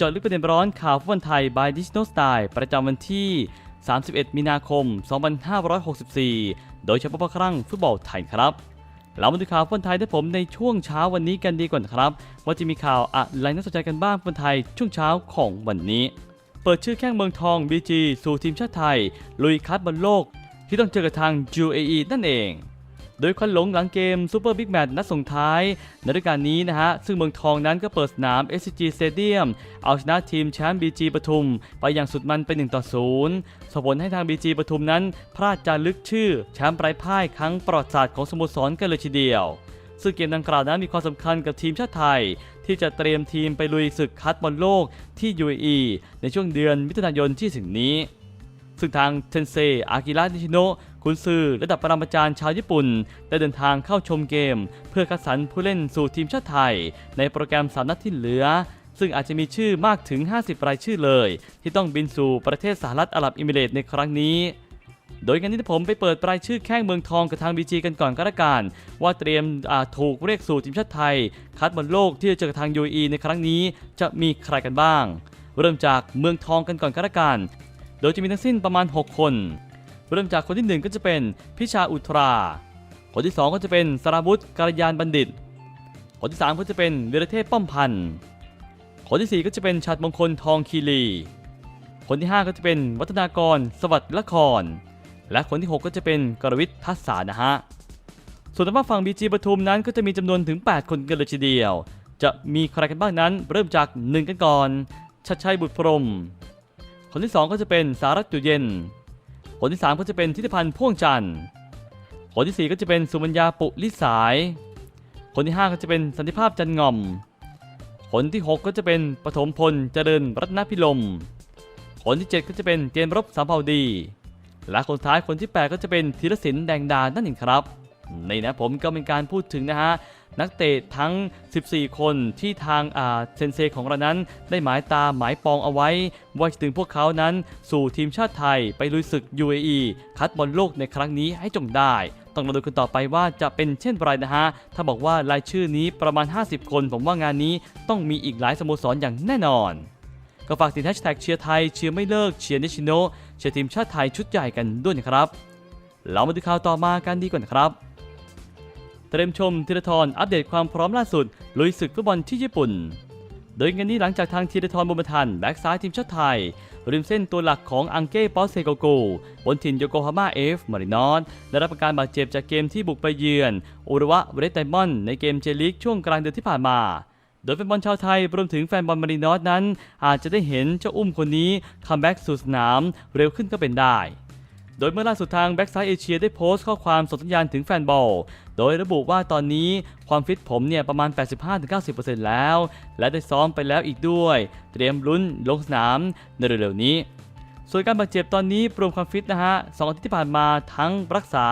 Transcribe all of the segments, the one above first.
จาะลึกประเด็นร้อนข่าวฟุตบอลไทย by Digital Style ประจำวันที่ 31 มีนาคม 2564 โดยเฉพาะครั้งฟุตบอลไทยครับ เรามาดูข่าวฟุตบอลไทยได้ผมในช่วงเช้าวันนี้กันดีกว่านะครับ ว่าจะมีข่าวอะไรน่าสนใจกันบ้างฟุตบอลไทยช่วงเช้าของวันนี้ เปิดชื่อแข้งเมืองทอง BG สู่ทีมชาติไทย ลุยคัดบอลโลก ที่ต้องเจอกับทาง UAE นั่นเอง โดยควันหลงหลังเกมซูเปอร์บิ๊กแมตช์นัดส่งท้ายในฤดูกาลนี้นะฮะ ซึ่งเมืองทองนั้นก็เปิดสนาม SCG Stadium เอาชนะทีมแชมป์ BG ปทุม ไปอย่างสุดมันเป็น1ต่อ0ส่งผลให้ทาง BG ปทุมนั้น พลาดจารึกชื่อแชมป์ไร้พ่ายครั้งประวัติศาสตร์ของสโมสรกันเลยทีเดียวซึ่งเกมดังกล่าวนั้นมีความสำคัญกับทีมชาติไทย ที่จะเตรียมทีมไปลุยศึกคัดบอลโลกที่ UAE ในช่วงเดือนมิถุนายนที่ถึงนี้ ซึ่งทางเทนเซอากิระนิชิโนะคุณซือระดับปรมาจารย์ชาวญี่ปุ่น ได้เดินทางเข้าชมเกม เพื่อคัดสรรผู้เล่นสู่ทีมชาติไทย ในโปรแกรมสามนัดที่เหลือ ซึ่งอาจจะมีชื่อมากถึง 50 รายชื่อเลย ที่ต้องบินสู่ประเทศสหรัฐอาหรับเอมิเรตในครั้งนี้โดยงานนี้ผมไปเปิดรายชื่อแข้งเมืองทองกับทางบีจีกันก่อนก็แล้วกันว่าเตรียมถูกเรียกสู่ทีมชาติไทย คัดบอลโลกที่จะเจอกับทาง UAE ในครั้งนี้จะมีใครกันบ้าง เริ่มจากเมืองทองกันก่อนก็แล้วกัน โดยจะมีทั้งสิ้นประมาณ 6 คน เริ่มจากคนที่ 1 ก็จะเป็นพิชาอุทรา คนที่ 2 ก็จะเป็นสราวุธการยานบัณฑิต คนที่ 3 ก็จะเป็นวีรเทพป้อมพันธ์คนที่ 4 ก็จะเป็นชัดมงคลทองคีรี คนที่ 5 ก็จะเป็นวัฒนากร สวัสดิ์ละคร และคนที่ 6 ก็จะเป็นกรวิทย์ทัศสานะฮะส่วนทางฝั่งบีจีปทุมนั้นก็จะมีจำนวนถึง 8 คนกันเลยทีเดียว จะมีใครกันบ้างนั้น เริ่มจาก 1 กันก่อนชัดชัยบุตรพรม คนที่ 2 ก็จะเป็นสารัตน์อยู่เย็น คนที่ 3 ก็จะเป็นทิติพันธ์พ่วงจันทร์ คนที่ 4 ก็จะเป็นสุมัญญาปุลิสาย คนที่ 5 ก็จะเป็นสันติภาพจันงอม คนที่ 6 ก็จะเป็นปฐมพลเจริญรัตนพิลม คนที่ 7 ก็จะเป็นเจนรบสามเผ่าดี และคนสุดท้ายคนที่ 8 ก็จะเป็นธีรศิลป์แดงดานั่นเองครับ ในี่นะผมก็เป็นการพูดถึงนะฮะ นักเตะทั้ง 14 คนที่ทางเซนเซของเรานั้น ได้หมายตาหมายปองเอาไว้ ว่าจะถึงพวกเขานั้นสู่ทีมชาติไทยไปลุยศึก UAE คัดบอลโลกในครั้งนี้ให้จงได้ ต้องมาดูกันต่อไปว่าจะเป็นเช่นไรนะฮะ ถ้าบอกว่ารายชื่อนี้ประมาณ 50 คน ผมว่างานนี้ต้องมีอีกหลายสโมสรอย่างแน่นอนก็ฝากติดแฮชแท็กเชียร์ไทย เชียร์ไม่เลิก เชียร์นิชิโนเชียร์ทีมชาติไทยชุดใหญ่กันด้วยนะครับ เรามาดูข่าวต่อมากันดีกว่านะครับ เตรียมชมธีรทรอัปเดตความพร้อมล่าสุด ลุยศึกฟุตบอลที่ญี่ปุ่น โดยงานนี้หลังจากทางธีรทรบุญมาทันแบ็กซ้ายทีมชาติไทย ริมเส้นตัวหลักของอังเก้ปอสเซโกโกบนถิ่นโยโกฮาม่าเอฟมารินอสได้รับอาการบาดเจ็บจากเกมที่บุกไปเยือนอุระวะเรดไดมอนด์ในเกมเจลิกช่วงกลางเดือนที่ผ่านมาโดยแฟนบอลชาวไทยรวมถึงแฟนบอลมารินอสนั้น อาจจะได้เห็นเจ้าอุ้มคนนี้คัมแบ็กสู่สนามเร็วขึ้นก็เป็นได้ โดยเมื่อล่าสุดทางแบ็กซ้ายเอเชียได้โพสต์ข้อความส่งสัญญาณถึงแฟนบอล โดยระบุว่าตอนนี้ความฟิตผมเนี่ยประมาณ 85-90%แล้ว และได้ซ้อมไปแล้วอีกด้วย เตรียมลุ้นลงสนามในเร็วๆนี้ ส่วนการบาดเจ็บตอนนี้รวมความฟิตนะฮะสองอาทิตย์ที่ผ่านมาทั้งรักษา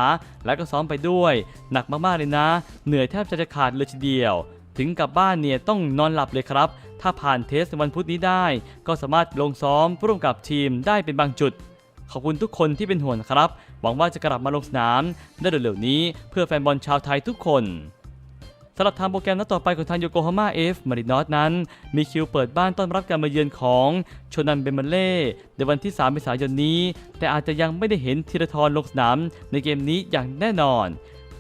และก็ซ้อมไปด้วย หนักมากๆเลยนะ เหนื่อยแทบจะจะขาดเลยทีเดียว ถึงกับบ้านเนี่ยต้องนอนหลับเลยครับ ถ้าผ่านเทสในวันพุธนี้ได้ ก็สามารถลงซ้อมร่วมกับทีมได้เป็นบางจุด ขอบคุณทุกคนที่เป็นห่วงครับ หวังว่าจะกลับมาลงสนามได้เร็วๆนี้เพื่อแฟนบอลชาวไทยทุกคนสำหรับทางโปรแกรมนัดต่อไปของทางโยโกฮาม่าเอฟมารินอสนั้น มีคิวเปิดบ้านต้อนรับการมาเยือนของโชนันเบมเล่ในวันที่ 3 เมษายนนี้ แต่อาจจะยังไม่ได้เห็นธีรทรลงสนามในเกมนี้อย่างแน่นอน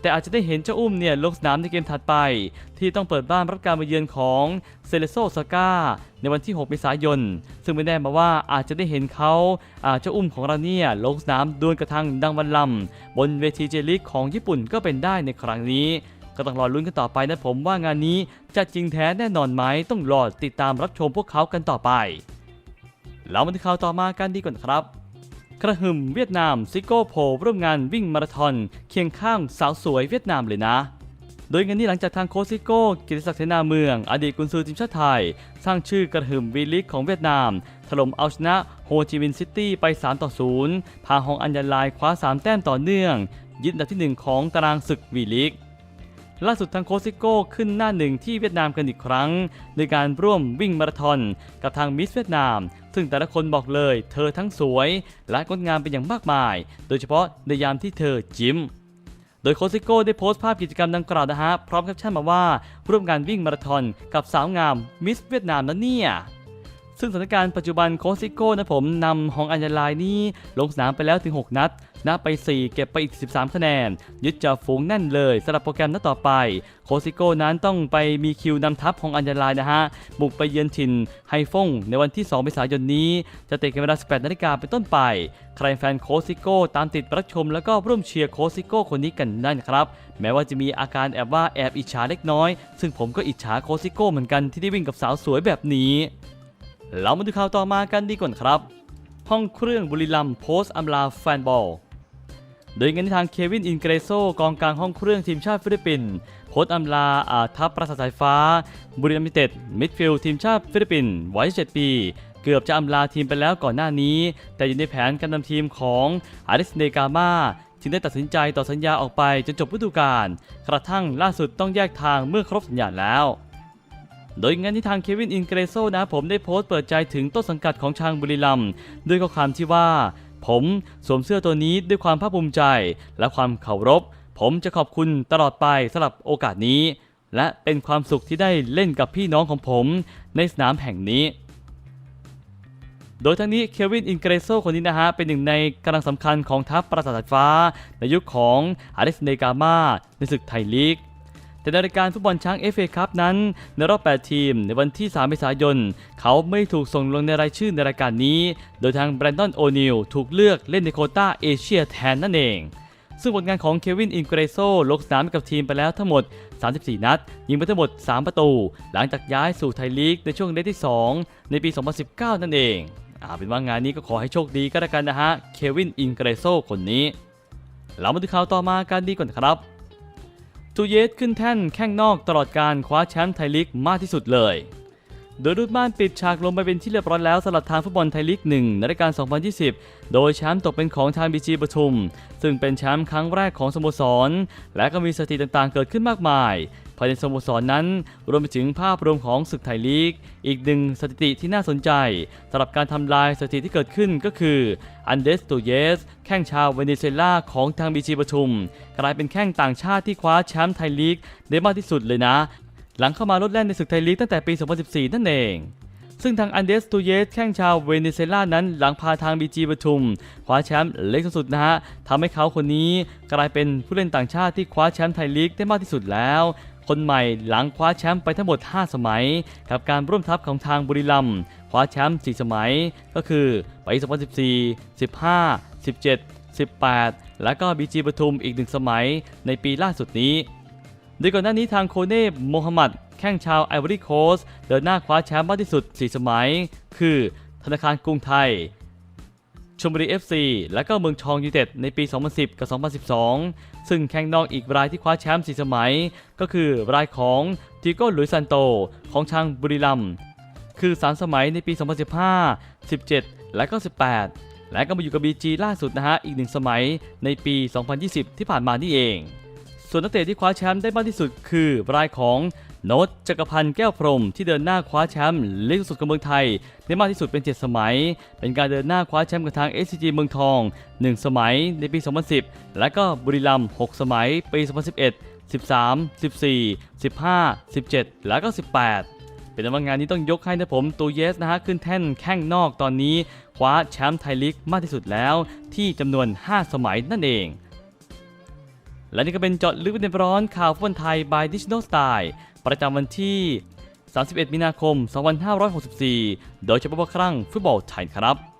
แต่อาจจะได้เห็นเจ้าอุ้มเนี่ยลงสนามในเกมถัดไป ที่ต้องเปิดบ้านรับการมาเยือนของเซเลโซซาก้าในวันที่ 6 เมษายน ซึ่งไม่แน่มาว่าอาจจะได้เห็นเขาเจ้าอุ้มของเราเนี่ยลงสนามดวลกระทั่งดังวันลำบนเวทีเจลิกของญี่ปุ่นก็เป็นได้ในครั้งนี้ก็ต้องรอลุ้นกันต่อไปนะผมว่างานนี้จะจริงแท้แน่นอนไหมต้องรอติดตามรับชมพวกเขากันต่อไป เรามาที่ข่าวต่อมากันดีกว่าครับ กระหึ่มเวียดนามซิโก้โพลร่วมงานวิ่งมาราธอนเคียงข้างสาวสวยเวียดนามเลยนะ โดยงานนี้หลังจากทางโคซิโก้กิติศักดิ์เสนาเมือง อดีตกุนซือทีมชาติไทย สร้างชื่อกระหึ่มวีลิกของเวียดนาม ถล่มเอาชนะโฮจิมินห์ซิตี้ไป 3 ต่อ 0 พาฮองอัญญาลายคว้า 3 แต้มต่อเนื่องยึดอันดับที่ 1 ของตารางศึกวีลิก ล่าสุดทางโคซิโก้ขึ้นหน้าหนึ่งที่เวียดนามกันอีกครั้ง ในการร่วมวิ่งมาราธอนกับทางมิสเวียดนาม ซึ่งแต่ละคนบอกเลย เธอทั้งสวยและงดงามเป็นอย่างมากมาย โดยเฉพาะในยามที่เธอจิ้มโดยโคซิโก้ได้โพสต์ภาพกิจกรรมดังกล่าวนะฮะ พร้อมแคปชั่นมาว่า ร่วมงานวิ่งมาราธอนกับสาวงามมิสเวียดนามนะเนี่ย ซึ่งสถานการณ์ปัจจุบันโคซิโก้นะผมนำฮองอัญญาลายนี่ลงสนามไปแล้วถึง 6 นัดชนะไป 4 เก็บไปอีก 13 คะแนน ยึดจ่าฝูงแน่นเลยสำหรับโปรแกรมนัดต่อไป โคซิโก้นั้นต้องไปมีคิวนำทัพฮองอัญญาลายนะฮะ บุกไปเยือนถิ่นไฮฟงในวันที่ 2 เมษายนนี้ จะเตะกันเวลา 18 นาฬิกาเป็นต้นไป ใครแฟนโคซิโก้ตามติดรับชมแล้วก็ร่วมเชียร์โคซิโก้คนนี้กันได้นะครับ แม้ว่าจะมีอาการแอบว่าแอบอิจฉาเล็กน้อย ซึ่งผมก็อิจฉาโคซิโก้เหมือนกันที่ได้วิ่งกับสาวสวยแบบนี้ เรามาดูข่าวต่อมากันดีกว่าครับ ห้องเครื่องบุรีรัมโพสต์อำลาแฟนบอล โดยงานทางเควินอินเกรโซกองกลางห้องเครื่องทีมชาติฟิลิปปินส์โพสต์อำลาอาทัพประสาทสายฟ้า บุรีรัมย์เต็ดมิดฟิลด์ทีมชาติฟิลิปปินส์วัย7ปี เกือบจะอำลาทีมไปแล้วก่อนหน้านี้ แต่อยู่ในแผนการนำทีมของอาริสเนกามาจึงได้ตัดสินใจต่อสัญญาออกไปจนจบฤดูกาลกระทั่งล่าสุดต้องแยกทางเมื่อครบสัญญาแล้ว โดยงานที่ทางเควินอินเกรโซนะผมได้โพสต์เปิดใจถึงต้นสังกัดของชางบุรีรัมด้วยข้อความที่ว่า ผมสวมเสื้อตัวนี้ด้วยความภาคภูมิใจ และความเคารพ ผมจะขอบคุณตลอดไปสำหรับโอกาสนี้ และเป็นความสุขที่ได้เล่นกับพี่น้องของผมในสนามแห่งนี้โดยทั้งนี้เควินอินเกรโซคนนี้นะฮะ เป็นหนึ่งในกำลังสำคัญของทัพปราสาทฟ้า ในยุคของอาริสเนกามาในศึกไทยลีก แต่ในรายการฟุตบอลช้างเอฟเอคัพนั้นในรอบ 8 ทีม ในวันที่ 3 เมษายน เขาไม่ถูกส่งลงในรายชื่อในรายการนี้ โดยทางแบรนดอนโอนิลถูกเลือกเล่นในโคต้าเอเชียแทนนั่นเอง ซึ่งผลงานของเควินอินเกรโซลงสนามกับทีมไปแล้วทั้งหมด 34 นัด ยิงไปทั้งหมด 3 ประตู หลังจากย้ายสู่ไทยลีกในช่วงเลกที่ 2 ในปี 2019 นั่นเองอาเป็นว่างานนี้ก็ขอให้โชคดีก็แล้วกันนะฮะ เควินอินเกรโซคนนี้ เรามาดูข่าวต่อมากันดีก่อนครับ ตูเยสขึ้นแท่นแข้งนอกตลอดการคว้าแชมป์ไทยลีกมากที่สุดเลย โดยรุดม่านปิดฉากลงไปเป็นที่เรียบร้อยแล้วสำหรับทางฟุตบอลไทยลีก1ในรายการ 2020 โดยแชมป์ตกเป็นของทางบีจีปทุม ซึ่งเป็นแชมป์ครั้งแรกของสโมสร และก็มีสถิติต่างๆ เกิดขึ้นมากมาย ภายในสโมสรนั้นรวมไปถึงภาพรวมของศึกไทยลีก อีกหนึ่งสถิติที่น่าสนใจสำหรับการทำลายสถิติที่เกิดขึ้นก็คืออันเดสตูเยสแข้งชาวเวเนซุเอลาของทางบีจีปทุม กลายเป็นแข้งต่างชาติที่คว้าแชมป์ไทยลีกได้มากที่สุดเลยนะ หลังเข้ามาลดแล่นในศึกไทยลีกตั้งแต่ปี 2014 นั่นเองซึ่งทางอันเดสตูเยสแข้งชาวเวเนซุเอลานั้นหลังพาทางบีจีปทุมคว้าแชมป์เล็กสุดนะฮะทำให้เขาคนนี้กลายเป็นผู้เล่นต่างชาติที่คว้าแชมป์ไทยลีกได้มากที่สุดแล้ว คนใหม่หลังคว้าแชมป์ไปทั้งหมด 5 สมัย กับการร่วมทัพของทางบุรีรัมย์คว้าแชมป์4สมัย ก็คือปี 2014 15 17 18 แล้วก็บีจีปทุมอีกหนึ่งสมัยในปีล่าสุดนี้ โดยก่อนหน้านี้ทางโคเน่โมฮัมหมัด แข้งชาวไอวอรี่โคสเดินหน้าคว้าแชมป์มากที่สุด 4 สมัย คือ ธนาคารกรุงไทย มบุรี FC และก็เมืองทองยูเต็ดในปี 2010 กับ 2012 ซึ่งแข้งนอกอีกรายที่คว้าแชมป์4สมัย ก็คือรายของทิโก้หลุยซันโตของทางบุรีรัมคือ 3 สมัยในปี 2015 17 และก็ 18 และก็มาอยู่กับ BG ล่าสุดนะฮะอีกหนึ่งสมัยในปี 2020 ที่ผ่านมานี่เอง ส่วนนักเตะที่คว้าแชมป์ได้มากที่สุดคือรายของ โนตจักรพันธ์แก้วพรมที่เดินหน้าคว้าแชมป์ลีกสุดของเมืองไทย ได้มากที่สุดเป็น 7 สมัย เป็นการเดินหน้าคว้าแชมป์กับทาง SCG เมืองทอง 1 สมัยในปี 2010 และก็บุรีรัมย์6สมัยปี 2011 13 14 15 17 แล้วก็ 18 เป็นว่างานนี้ต้องยกให้นะผมตูเยสนะฮะขึ้นแท่นแข้งนอกตอนนี้คว้าแชมป์ไทยลีกมากที่สุดแล้วที่จำนวน 5 สมัยนั่นเองและนี่ก็เป็นจาะลึกประเด็นร้อนข่าวฟุตบอลไทย by Digital Style ประจำวันที่ 31 มีนาคม 2564 โดยเฉพาะครั้งฟุตบอลไทยครับ